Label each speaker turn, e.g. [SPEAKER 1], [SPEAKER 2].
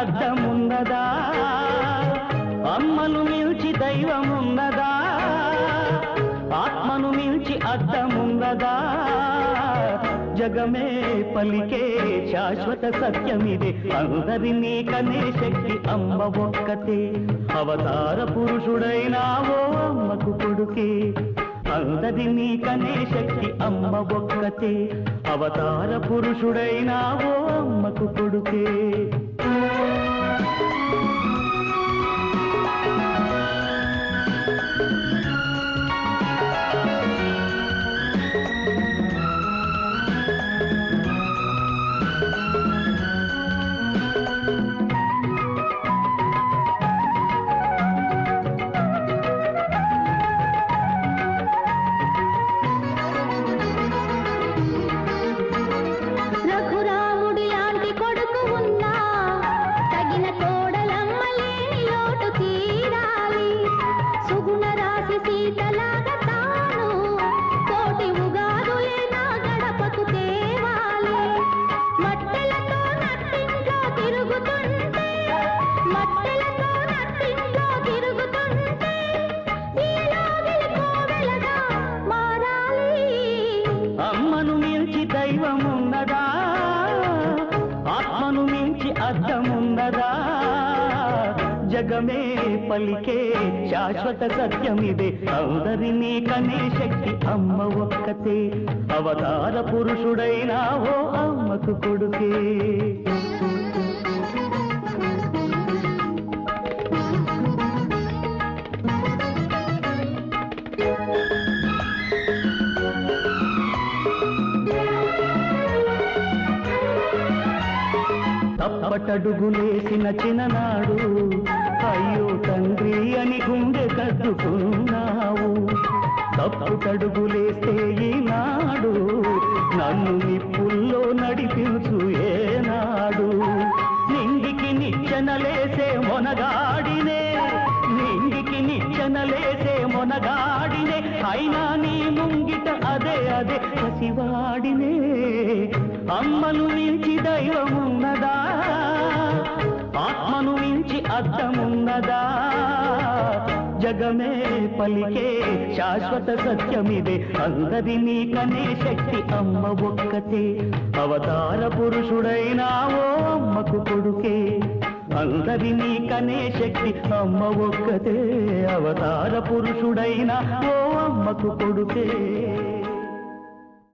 [SPEAKER 1] అర్థముందదా అమ్మను మిల్చి దైవముందదా ఆత్మను మిల్చి అర్థముందదా జగమే పలికే శాశ్వత సత్యమిదే. అందరినీ కనే శక్తి అమ్మ ఒక్కతే. అవతార పురుషుడైనా ఓ అమ్మకు కొడుకే. అందరినీ కనే శక్తి అమ్మ ఒక్కతే. అవతార పురుషుడైనా ఓ అమ్మకు కొడుకే. అమ్మను మించి దైవమున్నదా? ఆత్మను మించి అర్థమున్నదా? జగమే పలికే శాశ్వత సత్యమిదే. అందరినీ కనే శక్తి అమ్మ ఒక్కతే. అవతార పురుషుడైనా ఓ అమ్మకు కొడుకే. తప్పటడుగులేసిన చిన్ననాడు అయ్యో తండ్రి అని గుండె కద్దుకున్నావు తప్పటడుగులేస్తే ఈనాడు నన్ను నిప్పుల్లో నడిపించు ఏనాడు. నింగికి నిచ్చెనలేసే మొనగాడినే నింగికి మొనగాడినే అయినా నీ ముంగిట అదే అదే కసివాడినే అమ్మను మించి దైవమున్నదా? ఆత్మను మించి అర్థమున్నదా? జగమే పలికే శాశ్వత సత్యమిదే. అందరినీ కనే శక్తి అమ్మ ఒక్కతే. అవతార పురుషుడైనావో అమ్మకు కొడుకే. అందరినీ కనే శక్తి అమ్మ ఒక్కతే అవతార పురుషుడైన ఓ అమ్మకు కొడుకే.